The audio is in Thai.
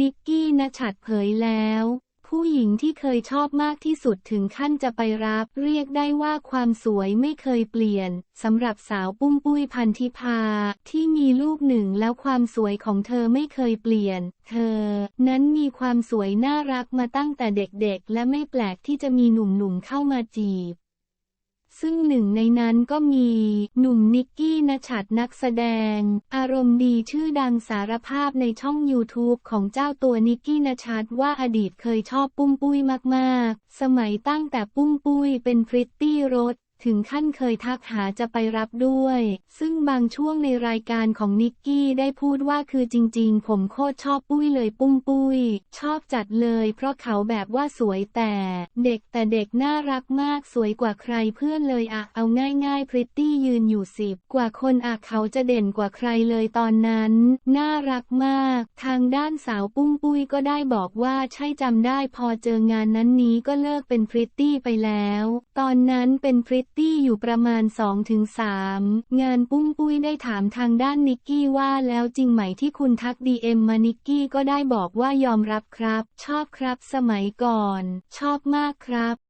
นิกกี้นชัดเผยแล้ว ผู้หญิงที่เคยชอบมากที่สุดถึงขั้นจะไปรับ เรียกได้ว่าความสวยไม่เคยเปลี่ยนสำหรับสาวปุ้มปุ้ยพันธิพา ที่มีลูกหนึ่งแล้วความสวยของเธอไม่เคยเปลี่ยน เธอ นั้นมีความสวยน่ารักมาตั้งแต่เด็กๆ และไม่แปลกที่จะมีหนุ่มๆเข้ามาจีบ ซึ่งหนึ่งในนั้นก็มี หนุ่มนิกกี้นชัดนักแสดง อารมณ์ดีชื่อดังสารภาพในช่อง YouTube ของเจ้าตัวนิกกี้นชัดว่าอดีตเคยชอบปุ้มปุ้ยมาก ๆ สมัยตั้งแต่ปุ้มปุ้ยเป็นพริตตี้รถ ถึงขั้นเคยทักหาจะไปรับด้วย ซึ่งบางช่วงในรายการของนิกกี้ได้พูดว่าคือจริงๆ ผมโคตรชอบปุ้ยเลยปุ้มปุ้ย ชอบจัดเลยเพราะเขาแบบว่าสวยแต่ เด็กแต่เด็กน่ารักมากสวยกว่าใครเพื่อนเลยอะเอาง่ายๆพริตตี้ยืนอยู่สิบกว่าคนอะเขาจะเด่นกว่าใครเลยตอนนั้น น่ารักมาก ทางด้านสาวปุ้มปุ้ยก็ได้บอกว่าใช่จำได้พอเจองานนั้นนี้ก็เลิกเป็นพริตตี้ไปแล้ว ตอนนั้นเป็นพริตตี้อยู่ประมาณ 2-3 งานปุ้มปุ้ยได้ถามทางด้านนิกกี้ว่าแล้วจริงไหมที่คุณทักดีเอ็มมานิกกี้ก็ได้บอกว่ายอมรับครับ ชอบครับสมัยก่อน ชอบมากครับ